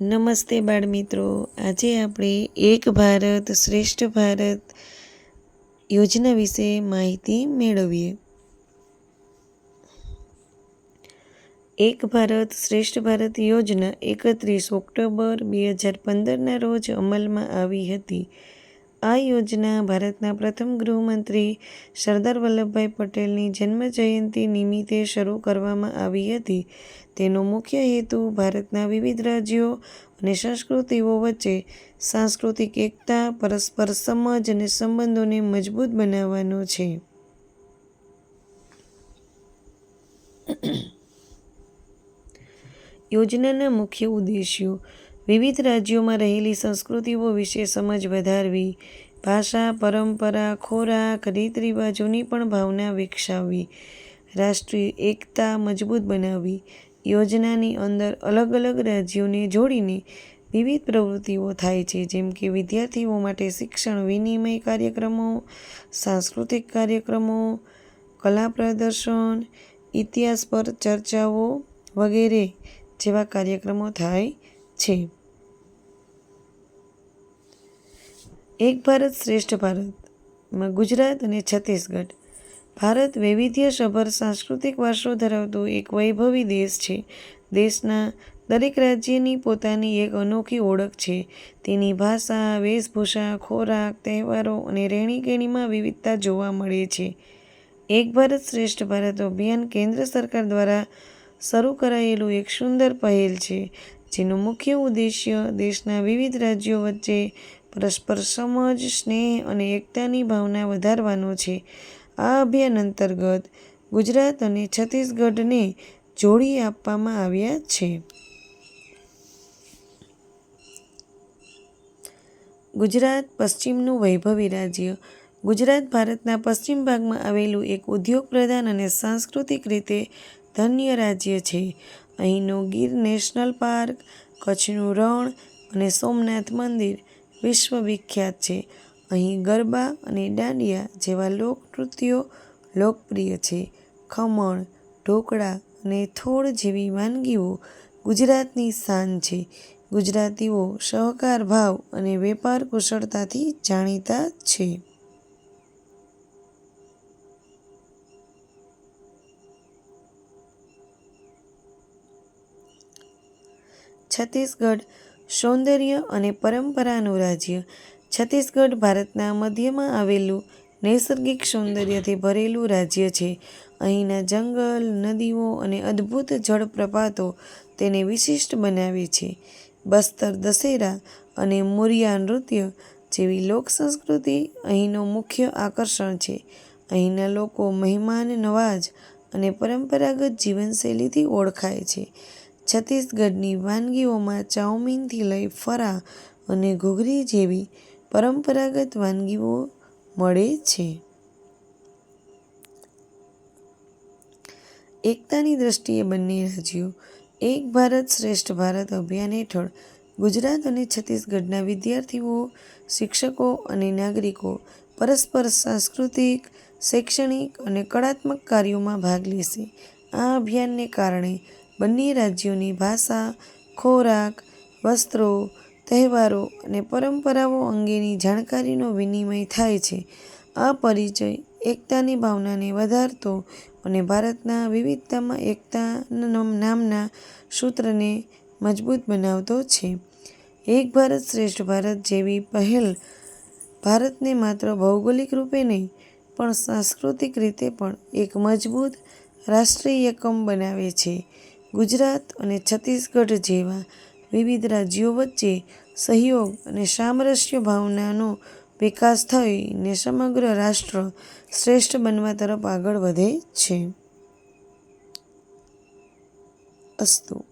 નમસ્તે બાળ મિત્રો આજે આપણે એક ભારત શ્રેષ્ઠ ભારત યોજના વિશે માહિતી મેળવીએ. એક ભારત શ્રેષ્ઠ ભારત યોજના એકત્રીસ ઓક્ટોબર બે હજાર પંદરના રોજ અમલમાં આવી હતી. આ યોજના ભારતના પ્રથમ ગૃહમંત્રી સરદાર વલ્લભભાઈ પટેલની જન્મજયંતિ નિમિત્તે શરૂ કરવામાં આવી હતી. તેનો મુખ્ય હેતુ ભારતના વિવિધ રાજ્યો અને સંસ્કૃતિઓ વચ્ચે સાંસ્કૃતિક એકતા, પરસ્પર સમજ અને સંબંધોને મજબૂત બનાવવાનો છે. યોજનાના મુખ્ય ઉદ્દેશ્યો. વિવિધ રાજ્યોમાં રહેલી સંસ્કૃતિઓ વિશે સમજ વધારવી, ભાષા, પરંપરા, ખોરાક રીત રિવાજોની પણ ભાવના વિકસાવવી, રાષ્ટ્રીય એકતા મજબૂત બનાવવી, યોજનાની અંદર અલગ અલગ રાજ્યોને જોડીને વિવિધ પ્રવૃત્તિઓ થાય છે, જેમ કે વિદ્યાર્થીઓ માટે શિક્ષણ, વિનિમય કાર્યક્રમો, સાંસ્કૃતિક કાર્યક્રમો, કલા પ્રદર્શન, ઇતિહાસ પર ચર્ચાઓ વગેરે જેવા કાર્યક્રમો થાય છે. એક ભારત શ્રેષ્ઠ ભારતમાં ગુજરાત અને છત્તીસગઢ. ભારત વૈવિધ્યસભર સાંસ્કૃતિક વારસો ધરાવતો એક વૈભવી દેશ છે. દેશના દરેક રાજ્યની પોતાની એક અનોખી ઓળખ છે. તેની ભાષા, વેશભૂષા, ખોરાક, તહેવારો અને રહેણીકહેણીમાં વિવિધતા જોવા મળે છે. એક ભારત શ્રેષ્ઠ ભારત અભિયાન કેન્દ્ર સરકાર દ્વારા શરૂ કરાયેલું એક સુંદર પહેલ છે, જેનો મુખ્ય ઉદ્દેશ્ય દેશના વિવિધ રાજ્યો વચ્ચે પરસ્પર સમજ, સ્નેહ અને એકતાની ભાવના વધારવાનો છે. આ અભિયાન અંતર્ગત ગુજરાત અને છત્તીસગઢને જોડી આપવામાં આવ્યા છે. ગુજરાત પશ્ચિમનું વૈભવી રાજ્ય. ગુજરાત ભારતના પશ્ચિમ ભાગમાં આવેલું એક ઉદ્યોગ પ્રધાન અને સાંસ્કૃતિક રીતે ધન્ય રાજ્ય છે. અહીંનો ગીર નેશનલ પાર્ક, કચ્છનું રણ અને સોમનાથ મંદિર વિશ્વ વિખ્યાત છે. અહીં ગરબા અને દાંડિયા જેવા લોકનૃત્યો લોકપ્રિય છે. ખમણ, ઢોકળા અને થોળ જેવી વાનગીઓ ગુજરાતની શાન છે. ગુજરાતીઓ સહકાર ભાવ અને વેપાર કુશળતાથી જાણીતા છે. છત્તીસગઢ સૌંદર્ય અને પરંપરાનું રાજ્ય. છત્તીસગઢ ભારતના મધ્યમાં આવેલું નૈસર્ગિક સૌંદર્યથી ભરેલું રાજ્ય છે. અહીંના જંગલ, નદીઓ અને અદ્ભુત જળપ્રપાતો તેને વિશિષ્ટ બનાવે છે. બસ્તર દશેરા અને મોરિયા નૃત્ય જેવી લોક સંસ્કૃતિ અહીંનો મુખ્ય આકર્ષણ છે. અહીંના લોકો મહેમાન નવાજ અને પરંપરાગત જીવનશૈલીથી ઓળખાય છે. છત્તીસગઢની વાનગીઓમાં ચાઉમીનથી લઈ ફરા અને ઘૂઘરી જેવી પરંપરાગત વાનગીઓ મળે છે. એકતાની દ્રષ્ટિએ બંને રાજ્યો એક ભારત શ્રેષ્ઠ ભારત અભિયાન હેઠળ ગુજરાત અને છત્તીસગઢના વિદ્યાર્થીઓ, શિક્ષકો અને નાગરિકો પરસ્પર સાંસ્કૃતિક, શૈક્ષણિક અને કળાત્મક કાર્યોમાં ભાગ લેશે. આ અભિયાનને કારણે બંને રાજ્યોની ભાષા, ખોરાક, વસ્ત્રો, તહેવારો અને પરંપરાઓ અંગેની જાણકારીનો વિનિમય થાય છે. આ પરિચય એકતાની ભાવનાને વધારતો અને ભારતના વિવિધતામાં એકતા નામના સૂત્રને મજબૂત બનાવતો છે. એક ભારત શ્રેષ્ઠ ભારત જેવી પહેલ ભારતને માત્ર ભૌગોલિક રૂપે નહીં, પણ સાંસ્કૃતિક રીતે પણ એક મજબૂત રાષ્ટ્રીય એકમ બનાવે છે. ગુજરાત અને છત્તીસગઢ જેવા વિવિધ રાજ્યો વચ્ચે સહયોગ અને સામરસ્ય ભાવનાનો વિકાસ થઈને સમગ્ર રાષ્ટ્ર શ્રેષ્ઠ બનવા તરફ આગળ વધે છે. અસ્તુ.